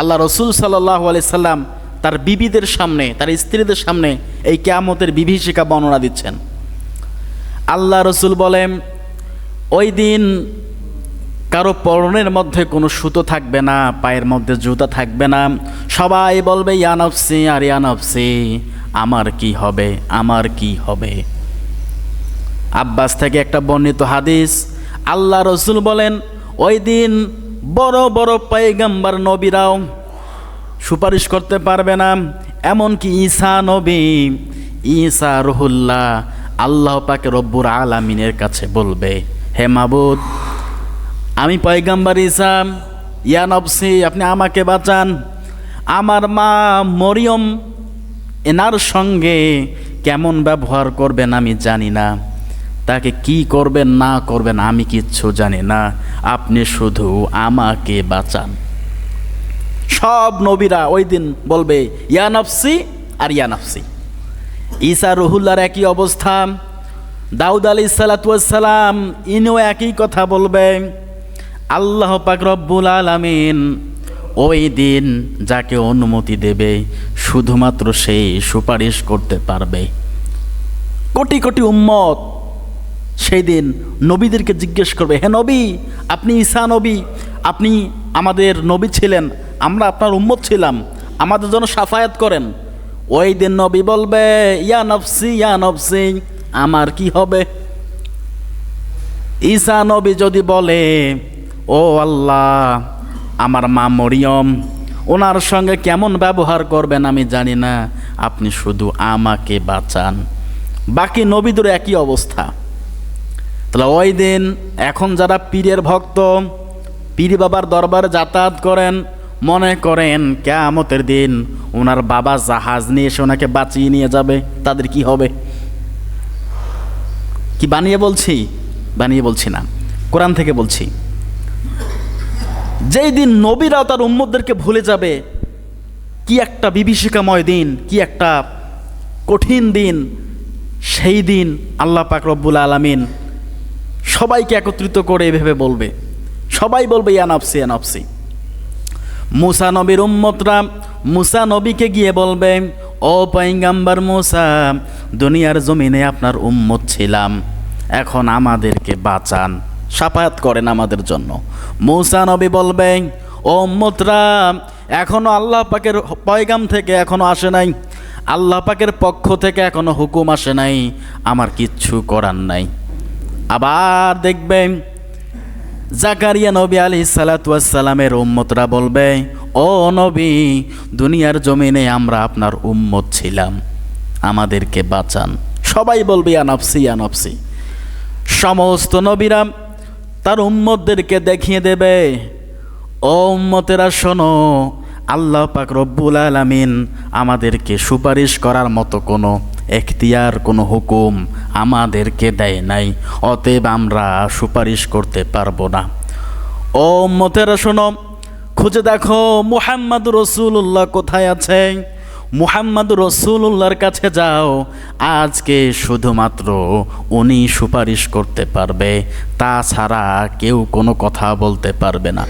আল্লাহ রসুল সাল্লাহ সাল্লাম তার বিবিদের সামনে, তার স্ত্রীদের সামনে এই কেয়ামতের বিভীষিকা বর্ণনা দিচ্ছেন। আল্লাহ রসুল বলেন, ওই দিন কারও পরনের মধ্যে কোনো সুতো থাকবে না, পায়ের মধ্যে জুতা থাকবে না। সবাই বলবে ইয়ানফসি আর ইয়ানফসি আমার কি হবে, আমার কি হবে? আব্বাস থেকে একটা বর্ণিত হাদিস, আল্লাহ রসুল বলেন, ওই দিন বড় বড় পাইগাম্বার নবীরাও সুপারিশ করতে পারবে না। এমনকি ঈসা নবী, ঈসা রহুল্লাহ আল্লাহ পাকে রব্বুর আলামিনের কাছে বলবে, হে মাবুদ, আমি পয়গাম্বার ইসাম ইয়া নবসি, আপনি আমাকে বাঁচান। আমার মা মরিয়ম এনার সঙ্গে কেমন ব্যবহার করবেন আমি জানি না। তাকে কি করবেন, না করবেন, আমি কিচ্ছু জানি না। আপনি শুধু আমাকে বাঁচান। সব নবীরা ওই দিন বলবে ইয়ানফসি আর ইয়ানফসি ঈসা রহুল্লার একই অবস্থা। দাউদ আলী সালাতাম ইনিও একই কথা বলবে, আল্লাহ পাক রব্বুল আলামিন ওই দিন যাকে অনুমতি দেবে, শুধুমাত্র সেই সুপারিশ করতে পারবে। কোটি কোটি উম্মত সেই দিন নবীদেরকে জিজ্ঞেস করবে, হে নবী, আপনি ঈসা নবী, আপনি আমাদের নবী ছিলেন, আমরা আপনার উম্মত ছিলাম, আমাদের জন্য সাফায়াত করেন। ওই দিন নবী বলবে, ইয়া নফসি ইয়া নফসি, আমার কি হবে? ঈসা নবী যদি বলে, ও আল্লাহ, আমার মা মরিয়ম, ওনার সঙ্গে কেমন ব্যবহার করবেন আমি জানি না, আপনি শুধু আমাকে বাঁচান। বাকি নবীদের একই অবস্থা। তাহলে ওই দিন এখন যারা পীরের ভক্ত, পীর বাবার দরবারে যাতায়াত করেন, মনে করেন কেয়ামতের দিন ওনার বাবা জাহাজ নিয়ে এসে ওনাকে বাঁচিয়ে নিয়ে যাবে, তাদের কি হবে? কি বানিয়ে বলছি? বানিয়ে বলছি না, কোরআন থেকে বলছি। যেই দিন নবীরাও তার উম্মদদেরকে ভুলে যাবে, কি একটা বিভীষিকাময় দিন, কি একটা কঠিন দিন, সেই দিন আল্লাহ পাক রব্বুল আলমিন সবাইকে একত্রিত করে এভাবে বলবে। সবাই বলবে ইয়ানাফসি ইয়ানাফসি মুসা নবীর উম্মতরা মুসা নবীকে গিয়ে বলবে, ও পাইঙ্গাম্বার মুসা, দুনিয়ার জমিনে আপনার উম্মত ছিলাম। এখন আমাদেরকে বাঁচান, সাফায়াত করেন আমাদের জন্য। মুসা নবী বলবে, ও উম্মতরা, এখনও আল্লাহ পাকের পয়গাম থেকে এখনও আসে নাই। আল্লাহ পাকের পক্ষ থেকে এখনও হুকুম আসে নাই। আমার কিচ্ছু করার নাই। আবার দেখবেন জাকারিয়া নবী আলি সালাতামের উম্মতরা বলবে, ও নবী, দুনিয়ার জমিনে আমরা আপনার উম্মত ছিলাম। আমাদেরকে বাঁচান। সবাই বলবে আনফসি আনফসি সমস্ত নবীরা তার উম্মতদেরকে দেখিয়ে দেবে, ও উম্মতেরা, শোনো, আল্লাহ পাক রব্বুল আলামিন আমাদেরকে সুপারিশ করার মতো কোনো এখতিয়ার কোনো হুকুম আমাদেরকে দেয় নাই, অতএব আমরা সুপারিশ করতে পারব না। ও মতেরা শোনো, খুঁজে দেখো মুহাম্মদ রসুল্লাহ কোথায় আছে মুহাম্মদ রসুল্লাহর কাছে যাও, আজকে শুধুমাত্র উনি সুপারিশ করতে পারবে, তাছাড়া কেউ কোনো কথা বলতে পারবে না।